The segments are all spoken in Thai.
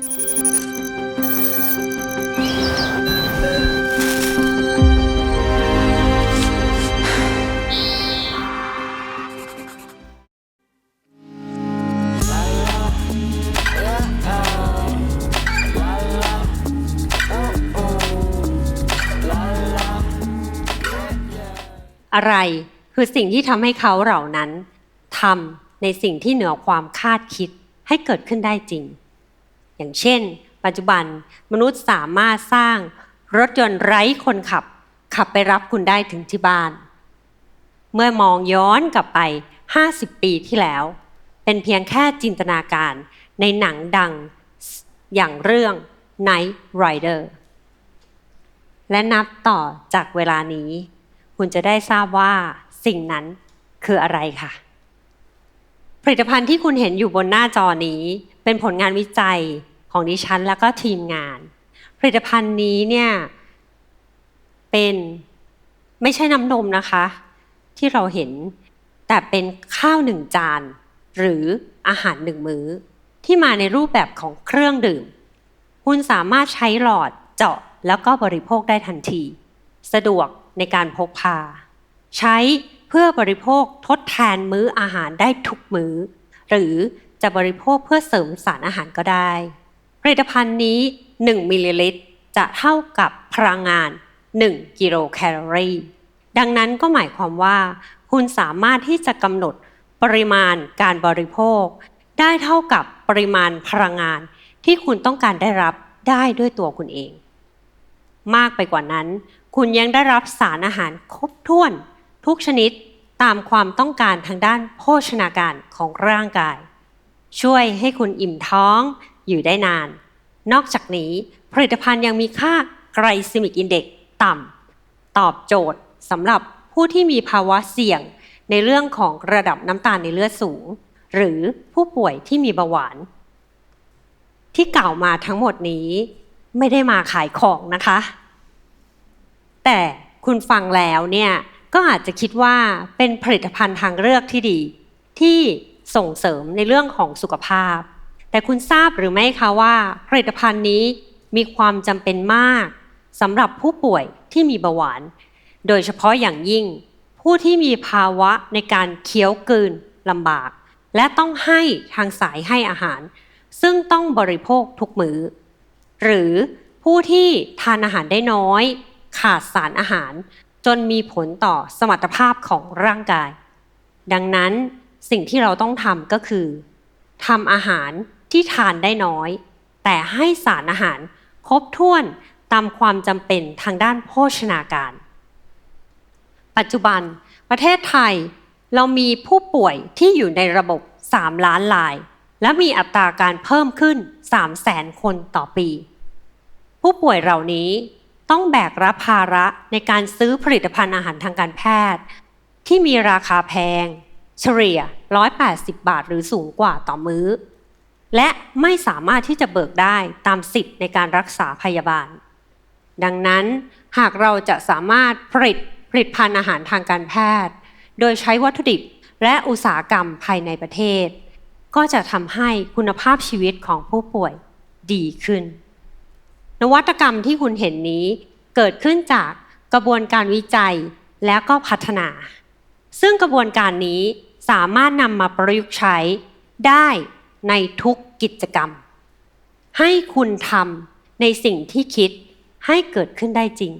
อะไรคือสิ่งที่ทำให้เขาเหล่านั้นทำในสิ่งที่เหนือความคาดคิดให้เกิดขึ้นได้จริง อย่างเช่น ปัจจุบันมนุษย์สามารถสร้างรถยนต์ไร้คนขับ ขับไปรับคุณได้ถึงที่บ้าน เมื่อมองย้อนกลับไป 50 ปีที่แล้ว เป็นเพียงแค่จินตนาการในหนังดังอย่างเรื่อง Night Rider และนับต่อจากเวลานี้ คุณจะได้ทราบว่าสิ่งนั้นคืออะไรค่ะ ผลิตภัณฑ์ที่คุณเห็นอยู่บนหน้าจอนี้ เป็นผลงานวิจัย ของดิฉันแล้วก็ทีมงาน ผลิตภัณฑ์นี้เนี่ยเป็นไม่ใช่น้ำนมนะคะ ที่เราเห็นแต่เป็นข้าวหนึ่งจาน หรืออาหารหนึ่งมื้อ ที่มาในรูปแบบของเครื่องดื่ม คุณสามารถใช้หลอดเจาะแล้วก็บริโภคได้ทันที สะดวกในการพกพา ใช้เพื่อบริโภคทดแทนมื้ออาหารได้ทุกมื้อ หรือจะบริโภคเพื่อเสริมสารอาหารก็ได้ ผลิตภัณฑ์นี้ 1 มิลลิลิตร จะเท่ากับพลังงาน 1 กิโลแคลอรี่ ดังนั้นก็หมายความว่า คุณสามารถที่จะกำหนดปริมาณการบริโภค ได้เท่ากับปริมาณพลังงาน ที่คุณต้องการได้รับได้ด้วยตัวคุณเอง มากไปกว่านั้น คุณยังได้รับสารอาหารครบถ้วน ทุกชนิดตามความต้องการทางด้านโภชนาการของร่างกาย ช่วยให้คุณอิ่มท้อง อยู่ได้นาน นอกจากนี้ผลิตภัณฑ์ยังมีค่าไกรซิมิกอินเด็กต่ำตอบโจทย์สำหรับผู้ที่มีภาวะเสี่ยงในเรื่องของระดับน้ำตาลในเลือดสูง หรือผู้ป่วยที่มีเบาหวาน ที่กล่าวมาทั้งหมดนี้ไม่ได้มาขายของนะคะ แต่คุณฟังแล้วเนี่ยก็อาจจะคิดว่าเป็นผลิตภัณฑ์ทางเลือกที่ดี ที่ส่งเสริมในเรื่องของสุขภาพ แต่คุณทราบหรือไม่คะว่า ผลิตภัณฑ์นี้มีความจำเป็นมากสำหรับผู้ป่วยที่มีเบาหวาน โดยเฉพาะอย่างยิ่ง ผู้ที่มีภาวะในการเคี้ยวกลืนลำบาก และต้องให้ทางสายให้อาหาร ซึ่งต้องบริโภคทุกมือ้อ หรือผู้ที่ทานอาหารได้น้อย ขาดสารอาหาร จนมีผลต่อสมรรถภาพของร่างกาย ดังนั้นสิ่งที่เราต้องทำก็คือทำอาหาร ที่ทานได้น้อย แต่ให้สารอาหารครบถ้วนตามความจำเป็นทางด้านโภชนาการ ปัจจุบันประเทศไทยเรามีผู้ป่วยที่อยู่ในระบบ 3 ล้านราย และมีอัตราการเพิ่มขึ้น 3 0 0แสนคนต่อปี ผู้ป่วยเหล่านี้ต้องแบกรับภาระในการซื้อผลิตภัณฑ์อาหารทางการแพทย์ ที่มีราคาแพง เฉลี่ย 180 บาทหรือสูงกว่าต่อมื้อ และไม่สามารถที่จะเบิกได้ตามสิทธิ์ในการรักษาพยาบาล ดังนั้นหากเราจะสามารถผลิตผลิตภัณฑ์อาหารทางการแพทย์ โดยใช้วัตถุดิบและอุตสาหกรรมภายในประเทศ ก็จะทำให้คุณภาพชีวิตของผู้ป่วยดีขึ้น นวัตกรรมที่คุณเห็นนี้เกิดขึ้นจากกระบวนการวิจัยและก็พัฒนา ซึ่งกระบวนการนี้สามารถนำมาประยุกต์ใช้ได้ ในทุกกิจกรรม ให้คุณทำในสิ่งที่คิดให้เกิดขึ้นได้จริง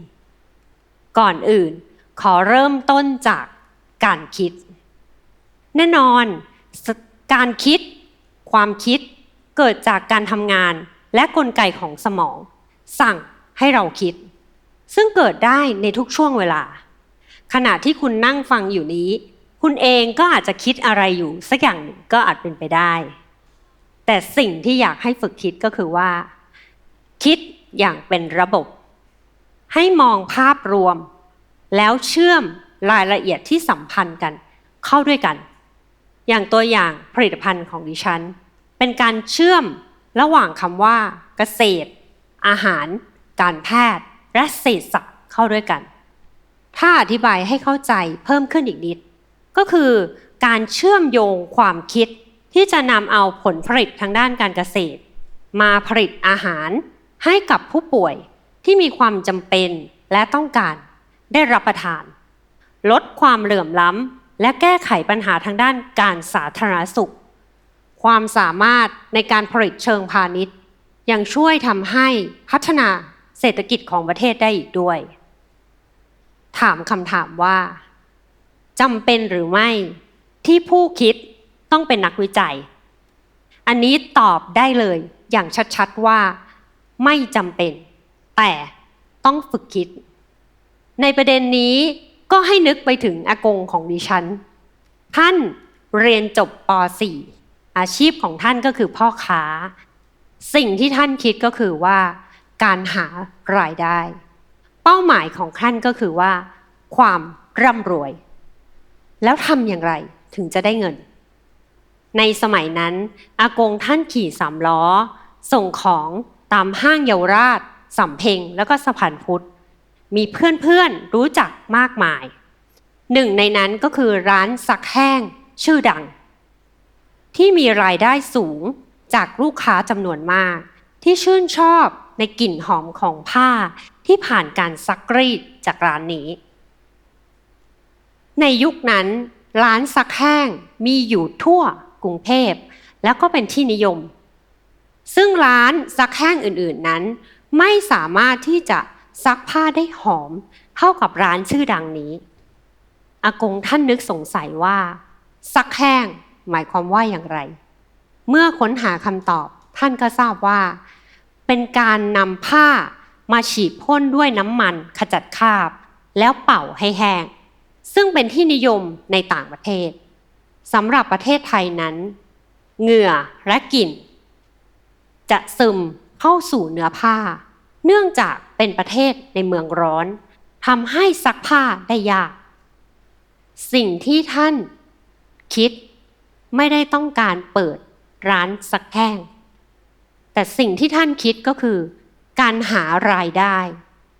ก่อนอื่นขอเริ่มต้นจากการคิด แน่นอนการคิด ความคิดเกิดจากการทำงานและกลไกของสมอง สั่งให้เราคิด ซึ่งเกิดได้ในทุกช่วงเวลา ขณะที่คุณนั่งฟังอยู่นี้ คุณเองก็อาจจะคิดอะไรอยู่สักอย่างหนึ่งก็อาจเป็นไปได้ แต่สิ่งที่อยากให้ฝึกคิดก็คือว่า คิดอย่างเป็นระบบ ให้มองภาพรวม แล้วเชื่อมรายละเอียดที่สัมพันธ์กัน เข้าด้วยกัน อย่างตัวอย่างผลิตภัณฑ์ของดิฉัน เป็นการเชื่อมระหว่างคำว่า เกษตร อาหาร การแพทย์ และเศรษฐศาสตร์เข้าด้วยกัน ถ้าอธิบายให้เข้าใจเพิ่มขึ้นอีกนิด ก็คือการเชื่อมโยงความคิด ที่จะนำเอาผลผลิตทางด้านการเกษตร มาผลิตอาหารให้กับผู้ป่วยที่มีความจำเป็นและต้องการได้รับประทาน ลดความเหลื่อมล้ำและแก้ไขปัญหาทางด้านการสาธารณสุข ความสามารถในการผลิตเชิงพาณิชย์ ยังช่วยทำให้พัฒนาเศรษฐกิจของประเทศได้อีกด้วย ถามคำถามว่าจำเป็นหรือไม่ที่ผู้คิด ต้องเป็นนักวิจัย อันนี้ตอบได้เลยอย่างชัดๆว่าไม่จำเป็น แต่ต้องฝึกคิด ในประเด็นนี้ก็ให้นึกไปถึงอากงของดิฉัน ท่านเรียนจบป .4 อาชีพของท่านก็คือพ่อค้า สิ่งที่ท่านคิดก็คือว่า การหารายได้ เป้าหมายของท่านก็คือว่า ความร่ำรวย แล้วทำอย่างไรถึงจะได้เงิน ในสมัยนั้นอากงท่านขี่สามล้อ ส่งของตามห้างเยาวราชสำเพ็งแล้วก็สะพานพุทธ มีเพื่อนๆรู้จักมากมาย หนึ่งในนั้นก็คือร้านซักแห้งชื่อดัง ที่มีรายได้สูงจากลูกค้าจำนวนมาก ที่ชื่นชอบในกลิ่นหอมของผ้าที่ผ่านการซักรีดจากร้านนี้ ในยุคนั้น ร้านซักแห้งมีอยู่ทั่ว กรุงเทพแล้วก็เป็นที่นิยม ซึ่งร้านซักแห้งอื่นๆนั้น ไม่สามารถที่จะซักผ้าได้หอมเท่ากับร้านชื่อดังนี้อากงท่านนึกสงสัยว่า ซักแห้งหมายความว่าอย่างไร เมื่อค้นหาคำตอบท่านก็ทราบว่า เป็นการนำผ้ามาฉีดพ่นด้วยน้ำมันขจัดคราบ แล้วเป่าให้แห้ง ซึ่งเป็นที่นิยมในต่างประเทศ สำหรับประเทศไทยนั้น เหงื่อและกลิ่น จะซึมเข้าสู่เนื้อผ้า เนื่องจากเป็นประเทศในเมืองร้อนทำให้ซักผ้าได้ยาก สิ่งที่ท่านคิดไม่ได้ต้องการเปิดร้านซักแห้ง แต่สิ่งที่ท่านคิดก็คือ การหารายได้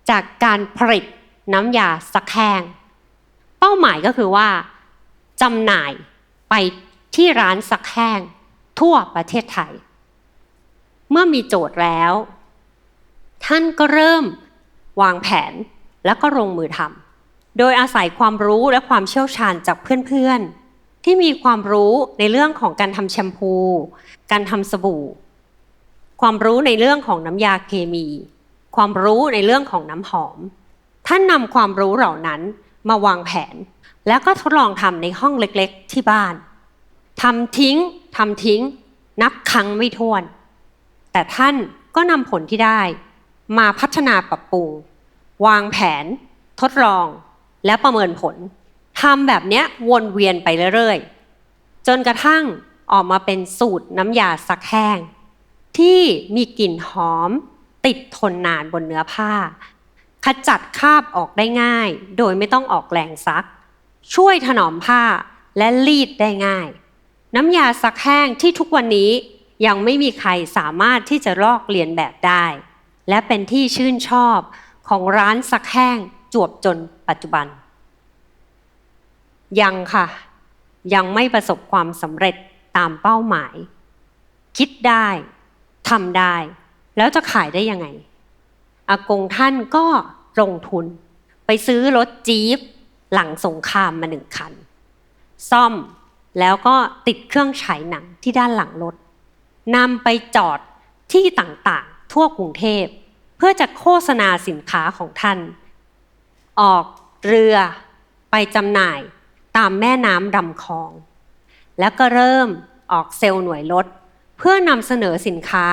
จากการผลิตน้ำยาซักแห้ง เป้าหมายก็คือว่าจำหน่าย ไปที่ร้านซักแห้งทั่วประเทศไทย เมื่อมีโจทย์แล้ว ท่านก็เริ่มวางแผนแล้วก็ลงมือทำโดยอาศัยความรู้และความเชี่ยวชาญจากเพื่อนๆ ที่มีความรู้ในเรื่องของการทำแชมพู การทำสบู่ ความรู้ในเรื่องของน้ำยาเคมี ความรู้ในเรื่องของน้ำหอม ท่านนำความรู้เหล่านั้นมาวางแผน แล้วก็ทดลองทำในห้องเล็กๆ ที่บ้านทำทิ้งทำทิ้ง นับครั้งไม่ถ้วน แต่ท่านก็นำผลที่ได้ มาพัฒนาปรับปรุง วางแผน ทดลอง และประเมินผลทำแบบเนี้ยวนเวียนไปเรื่อยๆ จนกระทั่งออกมาเป็นสูตรน้ำยาซักแห้ง ที่มีกลิ่นหอม ติดทนนานบนเนื้อผ้า ขจัดคราบออกได้ง่าย โดยไม่ต้องออกแรงซัก ช่วยถนอมผ้าและรีดได้ง่าย น้ำยาซักแห้งที่ทุกวันนี้ยังไม่มีใครสามารถที่จะลอกเลียนแบบได้ และเป็นที่ชื่นชอบของร้านซักแห้งจวบจนปัจจุบัน ยังค่ะ ยังไม่ประสบความสำเร็จตามเป้าหมาย คิดได้ทำได้ แล้วจะขายได้ยังไง อากงท่านก็ลงทุน ไปซื้อรถจี๊ป หลังสงครามมาหนึ่งคัน ซ่อมแล้วก็ติดเครื่องฉายหนังที่ด้านหลังรถนำไปจอดที่ต่างๆ ทั่วกรุงเทพ เพื่อจะโฆษณาสินค้าของท่าน ออกเรือไปจำหน่ายตามแม่น้ำลำคลอง แล้วก็เริ่มออกเซลล์หน่วยรถ เพื่อนำเสนอสินค้า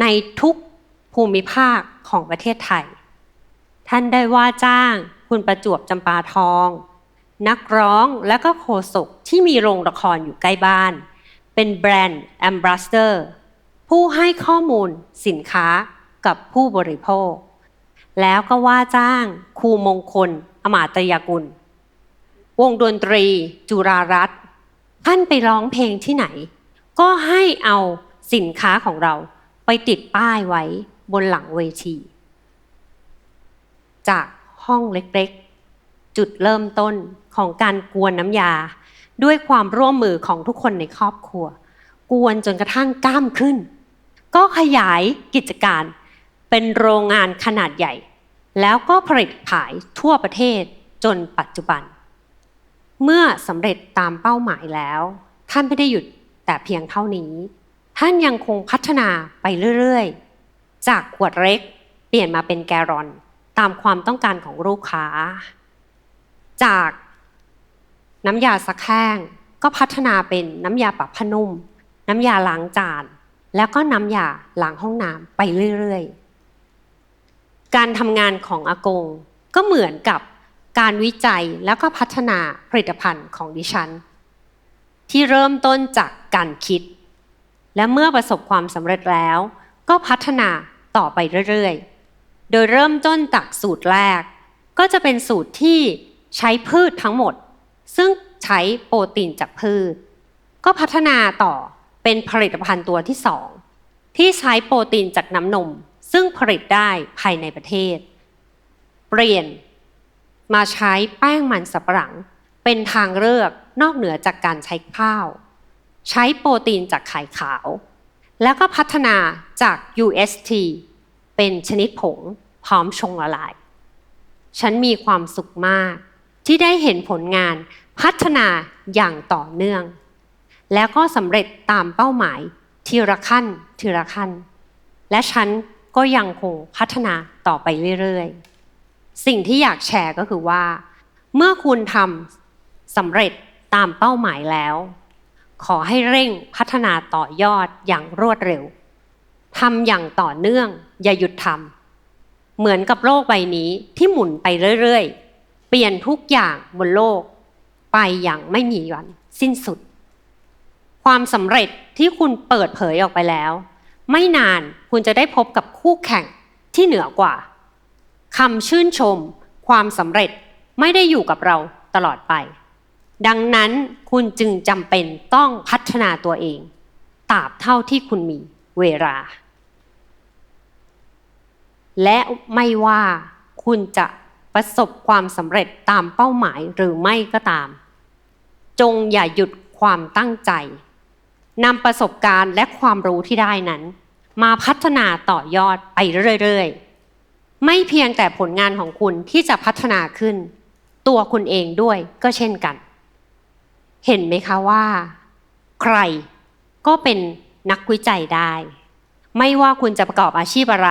ในทุกภูมิภาคของประเทศไทย ท่านได้ว่าจ้าง คุณประจวบจำปาทอง นักร้องและก็โฆษกที่มีโรงละครอยู่ใกล้บ้าน เป็นแบรนด์แอมบรัสเตอร์ผู้ให้ข้อมูลสินค้ากับผู้บริโภค แล้วก็ว่าจ้างครูมงคล อมาตยากุล วงดนตรีจุรารัตน์ท่านไปร้องเพลงที่ไหน ก็ให้เอาสินค้าของเราไปติดป้ายไว้บนหลังเวที จาก ห้องเล็กๆ จุดเริ่มต้นของการกวนน้ำยา ด้วยความร่วมมือของทุกคนในครอบครัว กวนจนกระทั่งกล้ามขึ้น ก็ขยายกิจการเป็นโรงงานขนาดใหญ่ แล้วก็ผลิตขายทั่วประเทศจนปัจจุบัน เมื่อสำเร็จตามเป้าหมายแล้ว ท่านไม่ได้หยุดแต่เพียงเท่านี้ ท่านยังคงพัฒนาไปเรื่อยๆ จากขวดเล็กเปลี่ยนมาเป็นแกลลอน ตามความต้องการของลูกค้า จากน้ำยาซักแห้งก็พัฒนาเป็นน้ำยาปรับผ้านุ่ม น้ำยาล้างจาน แล้วก็น้ำยาล้างห้องน้ำไปเรื่อยๆ การทำงานของอากงก็เหมือนกับการวิจัยแล้วก็พัฒนาผลิตภัณฑ์ของดิฉัน ที่เริ่มต้นจากการคิด และเมื่อประสบความสำเร็จแล้ว ก็พัฒนาต่อไปเรื่อยๆ โดยเริ่มต้นจากสูตรแรก ก็จะเป็นสูตรที่ใช้พืชทั้งหมด ซึ่งใช้โปรตีนจากพืช ก็พัฒนาต่อเป็นผลิตภัณฑ์ตัวที่สองที่ใช้โปรตีนจากน้ำนม ซึ่งผลิตได้ภายในประเทศ เปลี่ยน มาใช้แป้งมันสับปะหลัง เป็นทางเลือกนอกเหนือจากการใช้ข้าว ใช้โปรตีนจากไข่ขาว แล้วก็พัฒนาจาก UST เป็นชนิดผงพร้อมชงละลาย ฉันมีความสุขมาก ที่ได้เห็นผลงานพัฒนาอย่างต่อเนื่อง แล้วก็สำเร็จตามเป้าหมายทีละขั้นทีละขั้น และฉันก็ยังคงพัฒนาต่อไปเรื่อยๆ สิ่งที่อยากแชร์ก็คือว่า เมื่อคุณทำสำเร็จตามเป้าหมายแล้ว ขอให้เร่งพัฒนาต่อยอดอย่างรวดเร็ว ทำอย่างต่อเนื่อง อย่าหยุดทำเหมือนกับโลกใบนี้ที่หมุนไปเรื่อยๆ เปลี่ยนทุกอย่างบนโลก ไปอย่างไม่มีวันสิ้นสุด ความสำเร็จที่คุณเปิดเผยออกไปแล้ว ไม่นานคุณจะได้พบกับคู่แข่งที่เหนือกว่าคำชื่นชม ความสำเร็จไม่ได้อยู่กับเราตลอดไป ดังนั้นคุณจึงจำเป็นต้องพัฒนาตัวเองตราบเท่าที่คุณมีเวลา และไม่ว่าคุณจะประสบความสำเร็จตามเป้าหมายหรือไม่ก็ตาม จงอย่าหยุดความตั้งใจนำประสบการณ์และความรู้ที่ได้นั้น มาพัฒนาต่อยอดไปเรื่อยๆ ไม่เพียงแต่ผลงานของคุณที่จะพัฒนาขึ้น ตัวคุณเองด้วยก็เช่นกัน เห็นไหมคะว่า ใครก็เป็นนักวิจัยได้ ไม่ว่าคุณจะประกอบอาชีพอะไร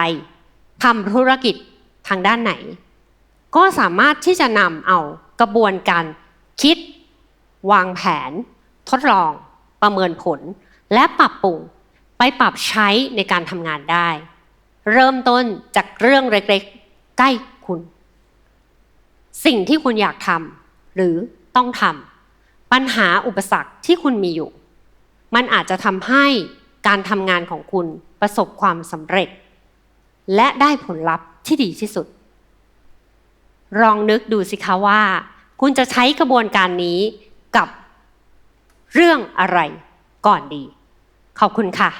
ทำธุรกิจทางด้านไหน ก็สามารถที่จะนำเอากระบวนการคิด วางแผน ทดลอง ประเมินผล และปรับปรุงไปปรับใช้ในการทำงานได้ เริ่มต้นจากเรื่องเล็กๆ ใกล้คุณ สิ่งที่คุณอยากทำหรือต้องทำปัญหาอุปสรรคที่คุณมีอยู่ มันอาจจะทำให้การทำงานของคุณประสบความสำเร็จ และได้ผลลัพธ์ที่ดีที่สุด ลองนึกดูสิคะว่า คุณจะใช้กระบวนการนี้กับเรื่องอะไรก่อนดี ขอบคุณค่ะ